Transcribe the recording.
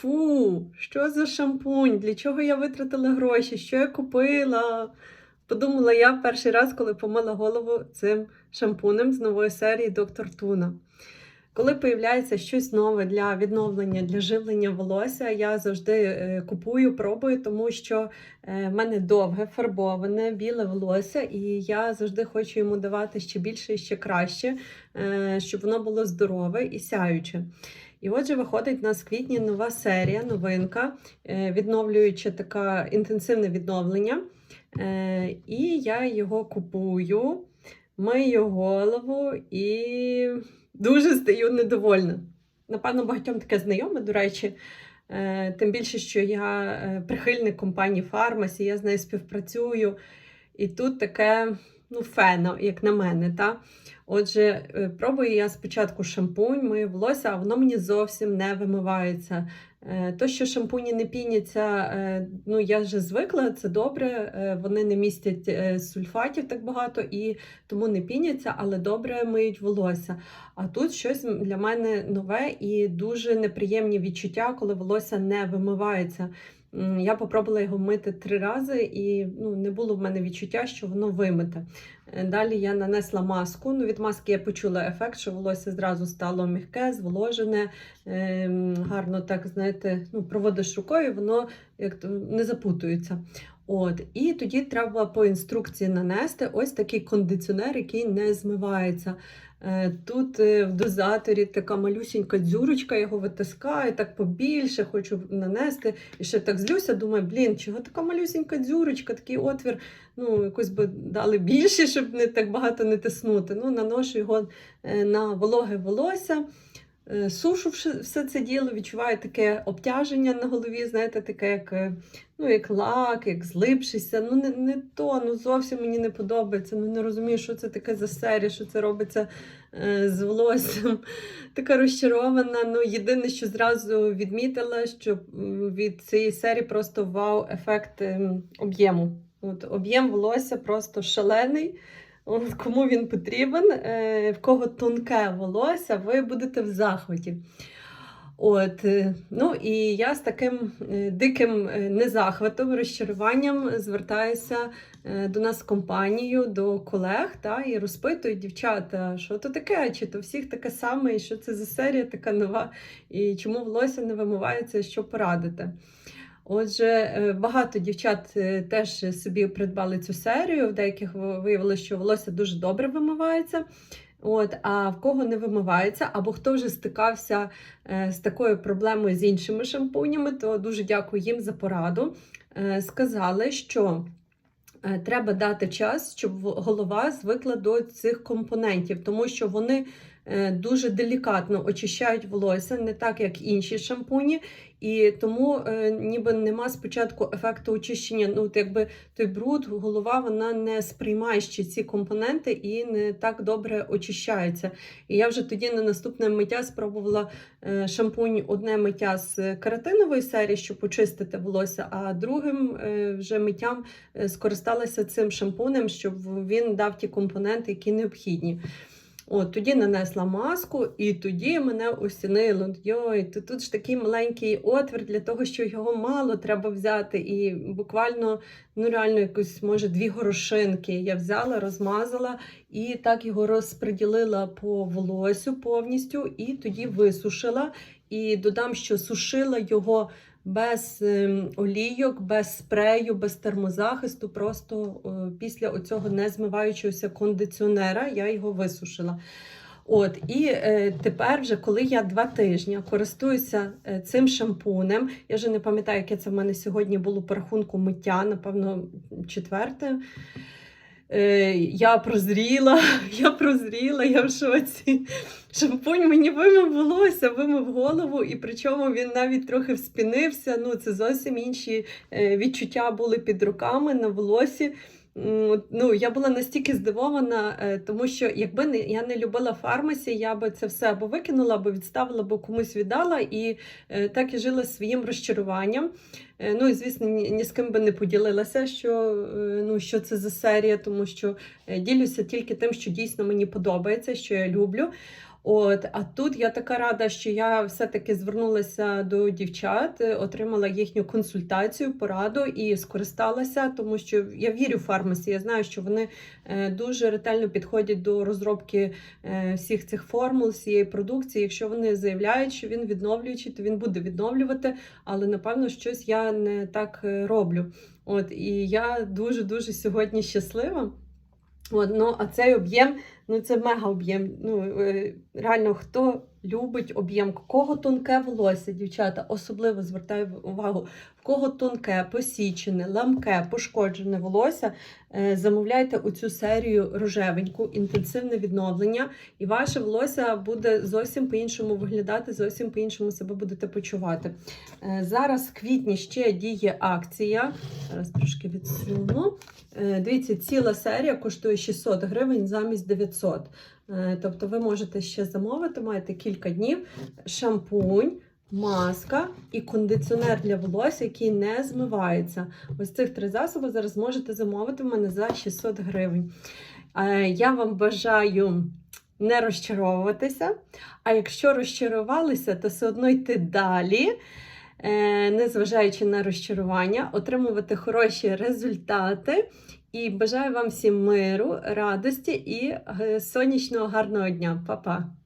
Фу, що за шампунь? Для чого я витратила гроші? Що я купила? Подумала я перший раз, коли помила голову цим шампунем з нової серії Доктор Туна. Коли появляється щось нове для відновлення, для живлення волосся, я завжди е, купую, пробую, тому що е, в мене довге, фарбоване, біле волосся, і я завжди хочу йому давати ще більше і ще краще, е, щоб воно було здорове і сяюче. І отже, виходить у нас в квітні нова серія, новинка, е, відновлююча така інтенсивне відновлення. Е, І я його купую, мию голову і дуже стаю недовольна. Напевно, багатьом таке знайоме, до речі. Е, Тим більше, що я прихильник компанії Фармасі, я з нею співпрацюю. І тут таке ну, фено, як на мене. Та? Отже, е, пробую я спочатку шампунь, мию волосся, а воно мені зовсім не вимивається. Е, То, що шампуні не піняться, е, ну я вже звикла, це добре. Вони не містять сульфатів так багато і тому не піняться, але добре миють волосся. А тут щось для мене нове і дуже неприємні відчуття, коли волосся не вимивається. Я попробувала його мити три рази, і ну, не було в мене відчуття, що воно вимите. Е, Далі я нанесла маску. Ну, від маски я почула ефект, що волосся зразу стало м'яке, зволожене, ем, гарно так, знаєте, ну, проводиш рукою, воно як то не запутується. От, і тоді треба по інструкції нанести ось такий кондиціонер, який не змивається. Е, Тут е, в дозаторі така малюсінька дзюрочка, його витискаю, так побільше хочу нанести. І ще так злюся, думаю, блін, чого така малюсінька дзюрочка, такий отвір, ну, якось би дали більше, щоб не так багато не тиснути. Ну, наношу його е, на вологе волосся. Е, Сушу все це діло, відчуваю таке обтяження на голові, знаєте, таке, як, е, ну, як лак, як злипшися. Ну, не, не то, ну зовсім мені не подобається. Ну не розумію, що це таке за серія, що це робиться е, з волоссям. Така розчарована. Ну, єдине, що зразу відмітила, що від цієї серії просто вау-ефект ем, об'єму. Об'єм волосся просто шалений. Кому він потрібен, е, в кого тонке волосся, ви будете в захваті. От, е, ну і я з таким е, диким незахватом, розчаруванням звертаюся до нас в компанію, до колег та, і розпитую дівчата, що то таке, чи то всіх таке саме, і що це за серія така нова, і чому волосся не вимивається, що порадити. Отже, е, багато дівчат е, теж собі придбали цю серію. В деяких ви- виявилося, що волосся дуже добре вимивається. От, а в кого не вимивається, або хто вже стикався е, з такою проблемою з іншими шампунями, то дуже дякую їм за пораду. Сказали, що треба дати час, щоб голова звикла до цих компонентів, тому що вони дуже делікатно очищають волосся, не так як інші шампуні, і тому е, ніби нема спочатку ефекту очищення. Ну, от якби той бруд, голова вона не сприймає ще ці компоненти і не так добре очищається. І я вже тоді на наступне миття спробувала е, шампунь одне миття з каратинової серії, щоб почистити волосся, а другим е, вже миттям е, скористалася цим шампунем, щоб він дав ті компоненти, які необхідні. От, тоді нанесла маску, і тоді мене осінило. Йой, то тут ж такий маленький отвір для того, що його мало треба взяти. І буквально, ну реально, якось, може, дві горошинки я взяла, розмазала і так його розподілила по волосю повністю, і тоді висушила. І додам, що сушила його без ем, олійок, без спрею, без термозахисту. Просто е, після оцього не змиваючогося кондиціонера я його висушила. От, і е, тепер, вже коли я два тижні користуюся е, цим шампунем, я вже не пам'ятаю, яке це в мене сьогодні було по рахунку миття, напевно, четверте. Е, я прозріла, я прозріла, я в шоці. Шампунь мені вимив волосся, вимив голову, і причому він навіть трохи вспінився. Ну, це зовсім інші е, відчуття були під руками на волосі. Ну, я була настільки здивована, е, тому що якби не я не любила фармасі, я би це все або викинула, або відставила, або комусь віддала, і е, так і жила своїм розчаруванням. Е, Ну і звісно, ні, з ким би не поділилася, що, ну, що це за серія, тому що ділюся тільки тим, що дійсно мені подобається, що я люблю. От, а тут я така рада, що я все-таки звернулася до дівчат, отримала їхню консультацію, пораду і скористалася, тому що я вірю в фармасі. Я знаю, що вони е, дуже ретельно підходять до розробки е, всіх цих формул, всієї продукції. Якщо вони заявляють, що він відновлюючий, то він буде відновлювати, але напевно щось я не так е, роблю. От і я дуже дуже сьогодні щаслива. От, ну, а цей об'єм, ну це мега об'єм. Ну, е, реально, хто любить об'єм, кого тонке волосся, дівчата, особливо звертаю увагу, в кого тонке, посічене, ламке, пошкоджене волосся, е, замовляйте у цю серію рожевеньку, інтенсивне відновлення, і ваше волосся буде зовсім по-іншому виглядати, зовсім по-іншому себе будете почувати. Е, Зараз в квітні ще діє акція. Зараз трошки відсуну. Е, Дивіться, ціла серія коштує 600 гривень замість 900. Е, Тобто ви можете ще замовити, маєте кілька днів. Шампунь, маска і кондиціонер для волосся, який не змивається. Ось цих три засоби зараз можете замовити в мене за 600 гривень. Е, Я вам бажаю не розчаровуватися. А якщо розчарувалися, то все одно йти далі. е, Незважаючи на розчарування, отримувати хороші результати. І бажаю вам всім миру, радості і е, сонячного гарного дня. Па-па!